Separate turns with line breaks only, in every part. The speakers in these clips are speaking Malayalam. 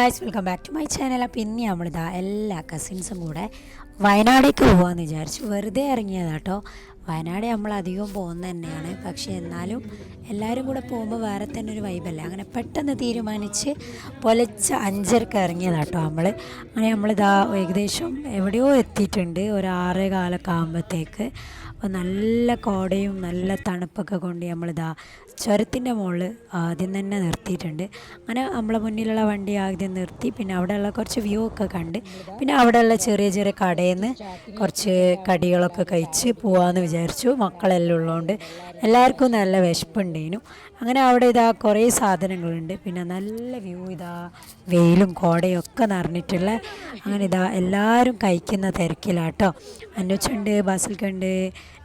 Guys welcome back to my channel അപ്പോൾ ഇനി നമ്മളിതാ എല്ലാ കസിൻസും കൂടെ വയനാടേക്ക് പോകാമെന്ന് വിചാരിച്ചു. വെറുതെ ഇറങ്ങിയതാട്ടോ വയനാട് നമ്മൾ അധികം പോകുന്നത് തന്നെയാണ്. പക്ഷേ എന്നാലും എല്ലാവരും കൂടെ പോകുമ്പോൾ വേറെ തന്നെ ഒരു വൈബല്ലേ അങ്ങനെ പെട്ടെന്ന് തീരുമാനിച്ച് പൊലച്ച അഞ്ചരക്ക് ഇറങ്ങിയതാട്ടോ നമ്മൾ അങ്ങനെ നമ്മളിതാ ഏകദേശം എവിടെയോ എത്തിയിട്ടുണ്ട്. ഒരു ആറ് കാലൊക്കെ ആകുമ്പോഴത്തേക്ക് അപ്പോൾ നല്ല കോടയും നല്ല തണുപ്പൊക്കെ കൊണ്ട് നമ്മളിതാ ചുരത്തിന്റെ മുകളിൽ ആദ്യം തന്നെ നിർത്തിയിട്ടുണ്ട്. അങ്ങനെ നമ്മളെ മുന്നിലുള്ള വണ്ടി ആദ്യം നിർത്തി. പിന്നെ അവിടെയുള്ള കുറച്ച് വ്യൂ ഒക്കെ കണ്ട്. പിന്നെ അവിടെയുള്ള ചെറിയ ചെറിയ കടയിൽ നിന്ന് കുറച്ച് കടികളൊക്കെ കഴിച്ച് പോവാമെന്ന് വിചാരിച്ചു. മക്കളെല്ലാം ഉള്ളതുകൊണ്ട് എല്ലാവർക്കും നല്ല വിശപ്പുണ്ടേനു. അങ്ങനെ അവിടെ ഇതാ കുറേ സാധനങ്ങളുണ്ട്. പിന്നെ നല്ല വ്യൂ ഇതാ വെയിലും കോടയും ഒക്കെ നിറഞ്ഞിട്ടുള്ള അങ്ങനെ ഇതാ എല്ലാവരും കഴിക്കുന്ന തിരക്കിലാട്ടോ. അന്നുച്ചുണ്ട് ബാസിൽക്കുണ്ട്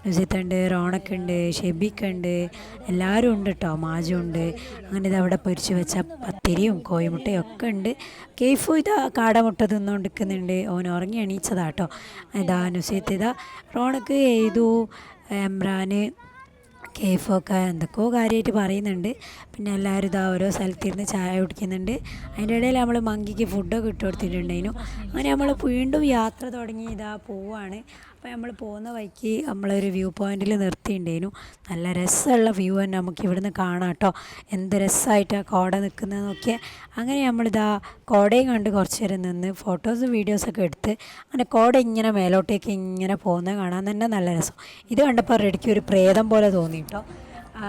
നുസിത്തുണ്ട് റോണക്കുണ്ട് ഷെബിക്കുണ്ട് എല്ലാവരും ഉണ്ട് കേട്ടോ മാജുണ്ട് അങ്ങനെ ഇത് അവിടെ പൊരിച്ച് വെച്ച പത്തിരിയും കോഴിമുട്ടയും ഒക്കെ ഉണ്ട്. കേഫു ഇതാ കാടമുട്ട തിന്നുകൊണ്ടിരിക്കുന്നുണ്ട് ഓൻ ഉറങ്ങി എണീച്ചതാട്ടോ ഇതാ നുസിത്ത് ഇതാ. റോണക്ക് എഴുതു എംറാന് കേഫൊക്കെ എന്തൊക്കെയോ കാര്യമായിട്ട് പറയുന്നുണ്ട്. പിന്നെ എല്ലാവരും ഇതാ ഓരോ സ്ഥലത്തിരുന്ന് ചായ കുടിക്കുന്നുണ്ട്. അതിന്റെ ഇടയിൽ നമ്മൾ മങ്കിക്ക് ഫുഡൊക്കെ ഇട്ട് കൊടുത്തിട്ടുണ്ടായിരുന്നു. അങ്ങനെ നമ്മൾ വീണ്ടും യാത്ര തുടങ്ങി ഇതാ പോവാണ്. അപ്പോൾ നമ്മൾ പോകുന്ന വഴിക്ക് നമ്മളൊരു വ്യൂ പോയിന്റിൽ നിർത്തിയിട്ടുണ്ടേനു നല്ല രസമുള്ള വ്യൂ തന്നെ നമുക്ക് ഇവിടുന്ന് കാണാം കേട്ടോ എന്ത് രസമായിട്ടാണ് കോട നിൽക്കുന്നത് നോക്കിയാൽ അങ്ങനെ നമ്മളിതാ കോടയും കണ്ട് കുറച്ച് നേരം നിന്ന് ഫോട്ടോസും വീഡിയോസൊക്കെ എടുത്ത് അങ്ങനെ കോട ഇങ്ങനെ മേലോട്ടേക്ക് ഇങ്ങനെ പോകുന്നത് കാണാൻ തന്നെ നല്ല രസം. ഇത് കണ്ടപ്പോൾ റെഡിക്ക് ഒരു പ്രേതം പോലെ തോന്നി കേട്ടോ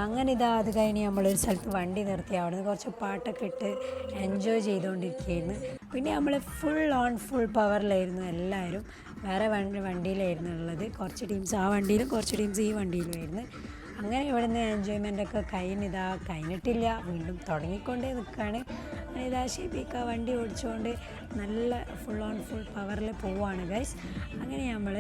അങ്ങനെ ഇതാ അത് കഴിഞ്ഞ് നമ്മളൊരു സ്ഥലത്ത് വണ്ടി നിർത്തി അവിടെ നിന്ന് കുറച്ച് പാട്ടൊക്കെ ഇട്ട് എൻജോയ് ചെയ്തുകൊണ്ടിരിക്കുകയായിരുന്നു. പിന്നെ നമ്മൾ ഫുൾ ഓൺ ഫുൾ പവറിലായിരുന്നു എല്ലാവരും. വേറെ വണ്ടി വണ്ടിയിലായിരുന്നു ഉള്ളത്. കുറച്ച് ടീംസ് ആ വണ്ടിയിലും കുറച്ച് ടീംസ് ഈ വണ്ടിയിലുമായിരുന്നു. അങ്ങനെ ഇവിടെ നിന്ന് എൻജോയ്മെന്റ് ഒക്കെ കഴിഞ്ഞിതാ കഴിഞ്ഞിട്ടില്ല. വീണ്ടും തുടങ്ങിക്കൊണ്ടേ നിൽക്കുകയാണ്. ഇതാ ഷെബിക്ക വണ്ടി ഓടിച്ചുകൊണ്ട് നല്ല ഫുൾ ഓൺ ഫുൾ പവറിൽ പോവുകയാണ് ഗൈസ് അങ്ങനെ നമ്മൾ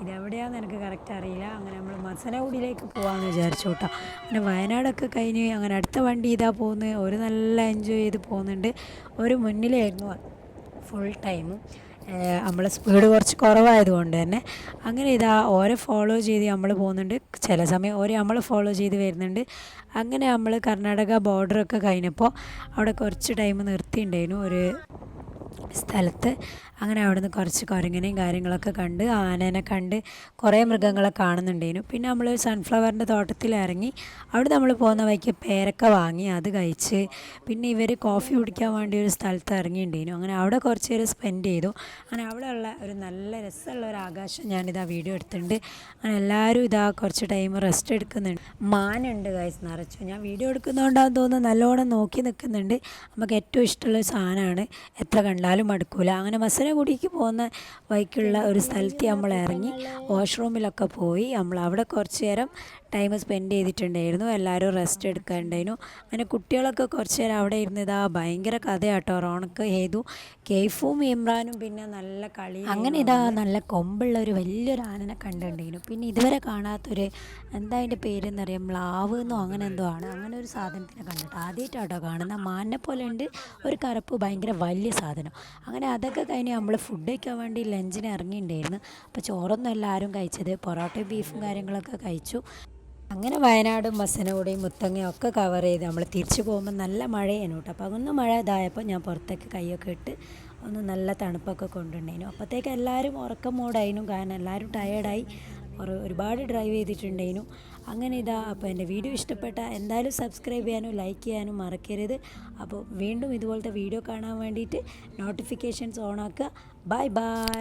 ഇതെവിടെയാണെന്ന് എനിക്ക് കറക്റ്റ് അറിയില്ല? അങ്ങനെ നമ്മൾ മസനഗുഡിയിലേക്ക് പോകാമെന്ന് വിചാരിച്ചു കേട്ടോ. അങ്ങനെ വയനാടൊക്കെ കഴിഞ്ഞ് അങ്ങനെ അടുത്ത വണ്ടി ഇതാ പോകുന്നത് ഒരു നല്ല എൻജോയ് ചെയ്ത് പോകുന്നുണ്ട് ഒരു മുന്നിലായിരുന്നു ഫുൾ ടൈം നമ്മൾ സ്പീഡ് കുറച്ച് കുറവായതുകൊണ്ട് തന്നെ അങ്ങനെ ഇതാ ഓരോ ഫോളോ ചെയ്ത് നമ്മൾ പോകുന്നുണ്ട് ചില സമയം ഓരോ നമ്മൾ ഫോളോ ചെയ്ത് വരുന്നുണ്ട്. അങ്ങനെ നമ്മൾ കർണാടക ബോർഡറൊക്കെ കഴിഞ്ഞപ്പോൾ അവിടെ കുറച്ച് ടൈം നിർത്തിയിട്ടുണ്ടായിരുന്നു ഒരു സ്ഥലത്ത്. അങ്ങനെ അവിടുന്ന് കുറച്ച് കുരങ്ങനെയും കാര്യങ്ങളൊക്കെ കണ്ട് ആനേനെ കണ്ട് കുറേ മൃഗങ്ങളെ കാണുന്നുണ്ടേനു. പിന്നെ നമ്മൾ സൺഫ്ലവറിന്റെ തോട്ടത്തിൽ ഇറങ്ങി അവിടെ നമ്മൾ പോകുന്ന വഴിക്ക് പേരക്ക വാങ്ങി അത് കഴിച്ച് പിന്നെ ഇവർ കോഫി കുടിക്കാൻ വേണ്ടി ഒരു സ്ഥലത്ത് ഇറങ്ങിയിട്ടുണ്ടേനു. അങ്ങനെ അവിടെ കുറച്ച് നേരം സ്പെൻഡ് ചെയ്തു. അങ്ങനെ അവിടെ ഉള്ള ഒരു നല്ല രസമുള്ള ഒരു ആകാശം ഞാനിതാ വീഡിയോ എടുത്തിട്ടുണ്ട്. അങ്ങനെ എല്ലാവരും ഇതാ കുറച്ച് ടൈം റെസ്റ്റ് എടുക്കുന്നുണ്ട്. മാനുണ്ട് ഗൈസ് നിറച്ചു. ഞാൻ വീഡിയോ എടുക്കുന്നതുകൊണ്ടാന്ന് തോന്നുന്നു നല്ലോണം നോക്കി നിൽക്കുന്നുണ്ട്. നമുക്ക് ഏറ്റവും ഇഷ്ടമുള്ള സാധനമാണ്. എത്ര കണ്ടാലും മടുക്കൂല. അങ്ങനെ മസനഗുഡിക്ക് പോകുന്ന വഴിക്കുള്ള ഒരു സ്ഥലത്ത് നമ്മൾ ഇറങ്ങി വാഷ്റൂമിലൊക്കെ പോയി നമ്മൾ അവിടെ കുറച്ച് നേരം ടൈം സ്പെൻഡ് ചെയ്തിട്ടുണ്ടായിരുന്നു. എല്ലാവരും റെസ്റ്റ് എടുക്കാനുണ്ടായിരുന്നു. അങ്ങനെ കുട്ടികളൊക്കെ കുറച്ച് നേരം അവിടെ ഇരുന്നത് ആ ഭയങ്കര കഥയാട്ടോ. റോണക്ക് ഹേതു കേഫും ഇമ്രാനും പിന്നെ നല്ല കളി അങ്ങനെ ഇതാ നല്ല കൊമ്പുള്ള ഒരു വലിയൊരു ആനനെ കണ്ടിട്ടുണ്ടായിരുന്നു. പിന്നെ ഇതുവരെ കാണാത്തൊരു എന്താ അതിന്റെ പേരെന്നറിയാം? മ്ലാവ് എന്നോ അങ്ങനെ എന്തോ ആണ്. അങ്ങനെ ഒരു സാധനത്തിനെ കണ്ടിട്ട് ആദ്യമായിട്ടാട്ടോ കാണുന്ന. മാനിനെ പോലെ ഉണ്ട്. ഒരു കറുപ്പ് ഭയങ്കര വലിയ സാധനം. അങ്ങനെ അതൊക്കെ കഴിഞ്ഞ് നമ്മൾ ഫുഡ് കഴിക്കാൻ വേണ്ടി ലഞ്ചിന് ഇറങ്ങിയിട്ടുണ്ടായിരുന്നു. അപ്പോൾ ചോറൊന്നും എല്ലാവരും കഴിച്ചത്. പൊറോട്ടയും ബീഫും കാര്യങ്ങളൊക്കെ കഴിച്ചു. അങ്ങനെ വയനാടും മസനോടെയും മുത്തങ്ങയും ഒക്കെ കവർ ചെയ്ത് നമ്മൾ തിരിച്ചു പോകുമ്പോൾ നല്ല മഴയാണ് കേട്ടോ. അപ്പോൾ അതൊന്ന് മഴ ഇതായപ്പോൾ ഞാൻ പുറത്തേക്ക് കൈയൊക്കെ ഇട്ട് ഒന്ന് നല്ല തണുപ്പൊക്കെ കൊണ്ടുണ്ടായിരുന്നു അപ്പോഴത്തേക്ക് എല്ലാവരും ഉറക്കം മൂടായിരുന്നു കാരണം എല്ലാവരും ടയേർഡായി ഒരു ഒരുപാട് ഡ്രൈവ് ചെയ്തിട്ടുണ്ടായിരുന്നു അങ്ങനെ ഇതാ അപ്പോൾ എന്റെ വീഡിയോ ഇഷ്ടപ്പെട്ട എന്തായാലും സബ്സ്ക്രൈബ് ചെയ്യാനും ലൈക്ക് ചെയ്യാനും മറക്കരുത്. അപ്പോൾ വീണ്ടും ഇതുപോലത്തെ വീഡിയോ കാണാൻ വേണ്ടിയിട്ട് നോട്ടിഫിക്കേഷൻസ് ഓൺ ആക്കുക. Bye bye